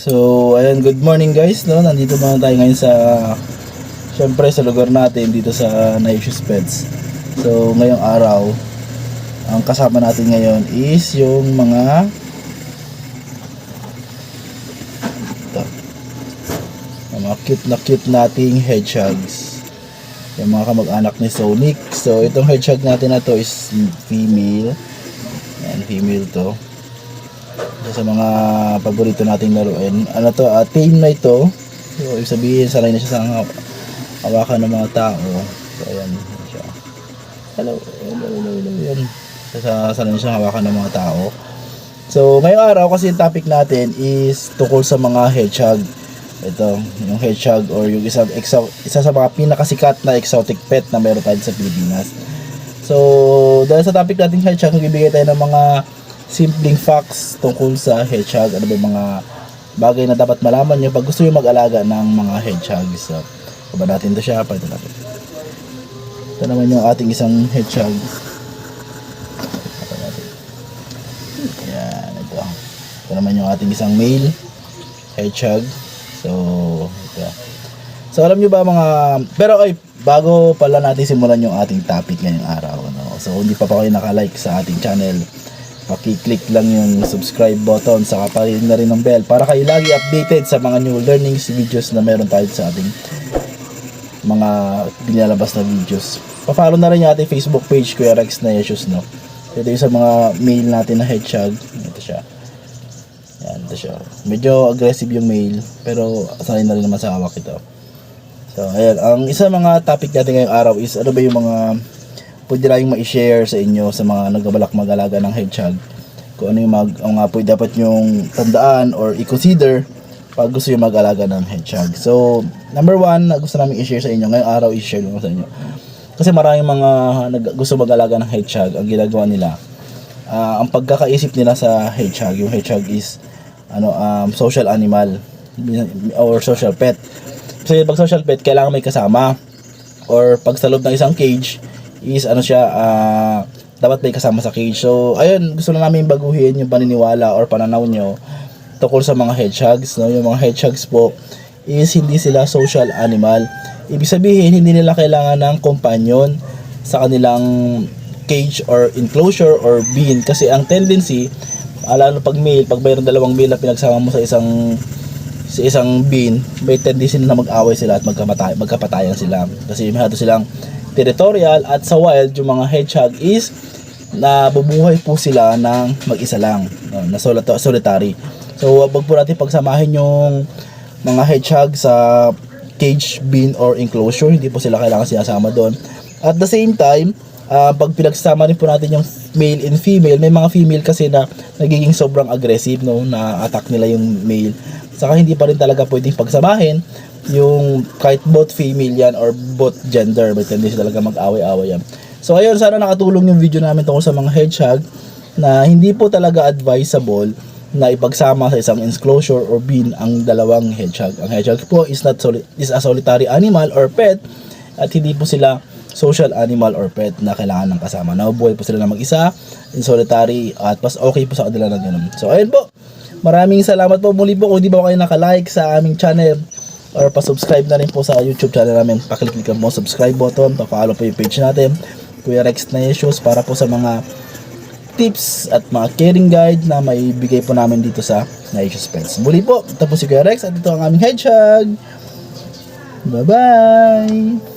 So, ayan, good morning guys, no? Nandito muna tayo ngayon sa syempre sa lugar natin dito sa Naisius Pets. So, ngayong araw, ang kasama natin ngayon is yung mga ito, yung mga cute na cute nating hedgehogs. Yung mga kamag-anak ni Sonic. So, itong hedgehog natin na to is female. Yan, female to. Isa sa mga paborito nating laruin. Ano to, uh, tame na ito. So, ibig sabihin, sanay na siya sa haw- hawakan ng mga tao. So, ayan ayan siya. Hello, hello, hello, hello. Yan. Sa, sanay na siya hawakan ng mga tao. So, ngayong araw kasi yung topic natin is tungkol sa mga hedgehog. Ito, yung hedgehog or yung isa, exo, isa sa mga pinakasikat na exotic pet na meron tayo sa Pilipinas. So, dahil sa topic natin hedgehog, magbibigay tayo ng mga simpleng facts tungkol sa hedgehog. Ano ba mga bagay na dapat malaman nyo pag gusto nyo mag-alaga ng mga hedgehog. So, ba natin ito siya? Palitan natin. Ito naman yung ating isang hedgehog. Yan, ito. Ito naman yung ating isang male hedgehog. So, ito. So, alam nyo ba mga... Pero ay, bago pala natin simulan yung ating topic ngayong araw. Ano? So, hindi pa pa kayo nakalike sa ating channel, paki-click lang yung subscribe button, saka pa rin na rin ng bell para kayo lagi updated sa mga new learnings videos na meron tayo sa ating mga binalabas na videos. Pa-follow na rin yung ating Facebook page, Kuya Rex na Jesus, no? Ito yung sa mga mail natin na hedgehog. Ito siya. Yan, ito siya. Medyo aggressive yung mail, pero sanay na rin naman sa hawak ito. So, ayan. Ang isa mga topic natin ngayong araw is ano ba yung mga pwede lang ma-share sa inyo sa mga nagbabalak mag-alaga ng hedgehog. Kung ano yung mag, ang mga pwede dapat yung tandaan or i-consider pag gusto yung mag-alaga ng hedgehog. So, number one na gusto namin i-share sa inyo, ngayong araw i-share ko sa inyo. Kasi maraming mga nag, gusto mag-alaga ng hedgehog, ang ginagawa nila, ah, ang pagkakaisip nila sa hedgehog, yung hedgehog is ano um, social animal or social pet. Kasi pag social pet, kailangan may kasama. Or pag sa loob ng isang cage, is ano siya, ah, dapat may kasama sa cage. So, ayun, gusto na namin baguhin yung paniniwala or pananaw nyo tungkol sa mga hedgehogs. No? Yung mga hedgehogs po is hindi sila social animal. Ibig sabihin, hindi nila kailangan ng companion sa kanilang cage or enclosure or bin. Kasi ang tendency, lalo pag male, pag mayroon dalawang male na pinagsama mo sa isang sa isang bin, may tendency na mag-away sila at magkamatay, magkapatayan sila. Kasi masyado silang territorial at sa wild, yung mga hedgehog is na bubuhay po sila ng mag-isa lang, no, na solita- solitary. So, wag po natin pagsamahin yung mga hedgehog sa cage, bin, or enclosure. Hindi po sila kailangan sinasama doon. At the same time, ah, pag pinagsama rin po natin yung male and female, may mga female kasi na nagiging sobrang aggressive, no, na attack nila yung male. Saka hindi pa rin talaga pwedeng pagsamahin yung kahit both female yan or both gender, may tendency talaga mag-away-away yan. So ayun, sana nakatulong yung video namin tungkol sa mga hedgehog na hindi po talaga advisable na ipagsama sa isang enclosure or bin ang dalawang hedgehog. Ang hedgehog po is not soli- is a solitary animal or pet at hindi po sila social animal or pet na kailangan ng kasama. Nabubuhay po sila na mag-isa, in solitary at mas okay po sa kanila na ganun. So ayun po. Maraming salamat po muli po kung di ba kayo nakalike sa aming channel or pa-subscribe na rin po sa YouTube channel namin. Pakiclick lang po subscribe button, pa-follow po yung page natin. Kuya Rex na issues para po sa mga tips at mga caring guide na may bigay po namin dito sa Naissues Pets. Muli po, ito po si Kuya Rex at ito ang aming hedgehog. Bye-bye!